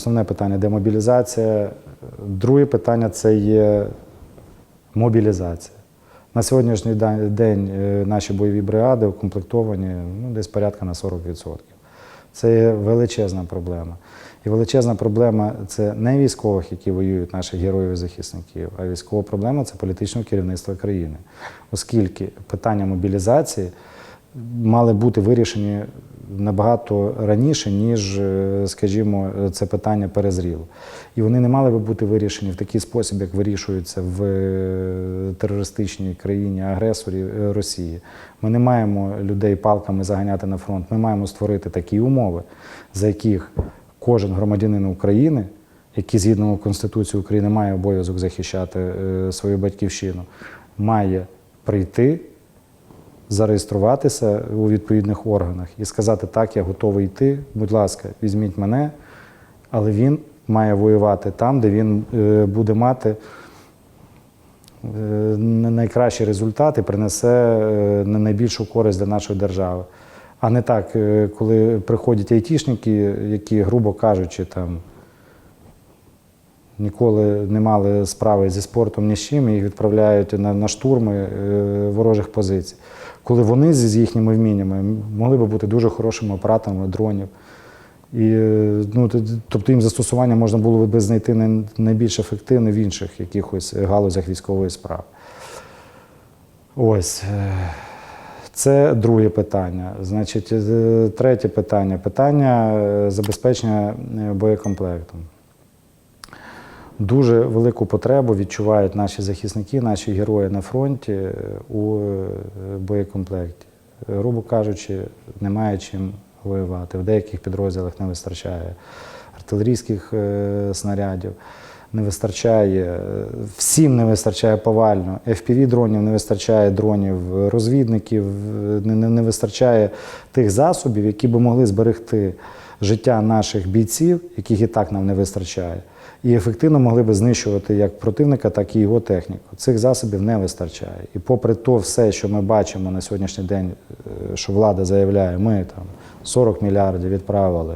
основне питання демобілізація. Друге питання це є мобілізація. На сьогоднішній день е, наші бойові бригади укомплектовані ну, десь порядка на 40%. Це є величезна проблема. І величезна проблема це не військових, які воюють наших героїв і захисників, а військова проблема це політичного керівництва країни. Оскільки питання мобілізації мали бути вирішені набагато раніше, ніж, е, скажімо, це питання перезріло. І вони не мали би бути вирішені в такий спосіб, як вирішуються в е, терористичній країні агресорі е, Росії. Ми не маємо людей палками заганяти на фронт. Ми маємо створити такі умови, за яких кожен громадянин України, який згідно Конституції України має обов'язок захищати свою батьківщину, має прийти зареєструватися у відповідних органах і сказати, так, я готовий йти, будь ласка, візьміть мене, але він має воювати там, де він е, буде мати е, найкращі результати, принесе е, найбільшу користь для нашої держави. А не так, коли приходять айтішники, які, грубо кажучи, там ніколи не мали справи зі спортом ні з чим, їх відправляють на, на штурми ворожих позицій. Коли вони з їхніми вміннями могли би бути дуже хорошими операторами дронів. І, е, ну, тобто їм застосування можна було би знайти найбільш ефективне в інших якихось галузях військової справи. Ось. е, Це друге питання. Значить, е, третє питання питання забезпечення боєкомплектом. Дуже велику потребу відчувають наші захисники, наші герої на фронті е, у е, боєкомплекті. Грубо кажучи, немає чим воювати. В деяких підрозділах не вистачає артилерійських е, снарядів, не вистачає, всім не вистачає повально. FPV дронів не вистачає дронів, розвідників, не, не, не вистачає тих засобів, які би могли зберегти життя наших бійців, яких і так нам не вистачає і ефективно могли би знищувати як противника, так і його техніку. Цих засобів не вистачає. І попри то все, що ми бачимо на сьогоднішній день, е, що влада заявляє, ми там 40 мільярдів відправили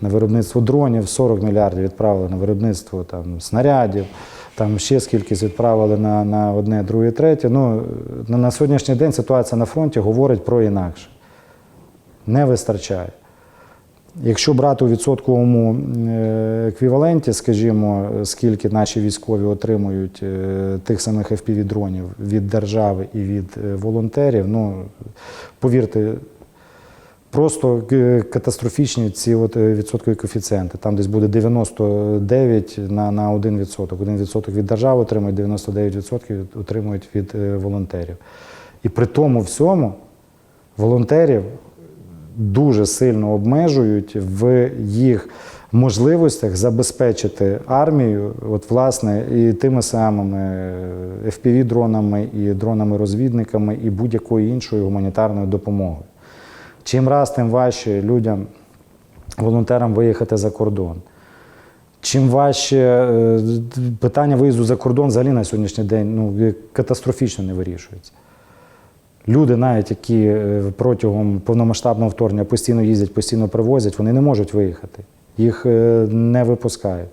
на виробництво дронів, 40 мільярдів відправили на виробництво там, снарядів. Там ще скількись відправили на, на одне, друге, третє. Ну, на, на сьогоднішній день ситуація на фронті говорить про інакше. Не вистачає. Якщо брати у відсотковому е, еквіваленті, скажімо, скільки наші військові отримують е, тих самих FPV-дронів від держави і від е, волонтерів, ну повірте, просто катастрофічні ці от відсоткові коефіцієнти. Там десь буде 99 на, на 1%. 1% від держави отримують, 99% отримують від волонтерів. І при тому всьому волонтерів дуже сильно обмежують в їх можливостях забезпечити армію, от власне, і тими самими FPV-дронами, і дронами-розвідниками, і будь-якою іншою гуманітарною допомогою. Чим раз, тим важче людям, волонтерам виїхати за кордон. Чим важче е, питання виїзду за кордон взагалі на сьогоднішній день ну, катастрофічно не вирішується. Люди, навіть які е, протягом повномасштабного вторгнення постійно їздять, постійно привозять, вони не можуть виїхати. Їх е, не випускають.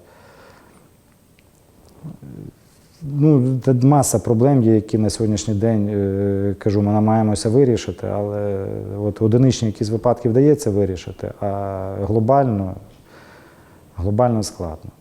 Ну, маса проблем є, які на сьогоднішній день, е, кажу, ми намагаємося вирішити, але от одиничні якісь випадки вдається вирішити, а глобально, глобально складно.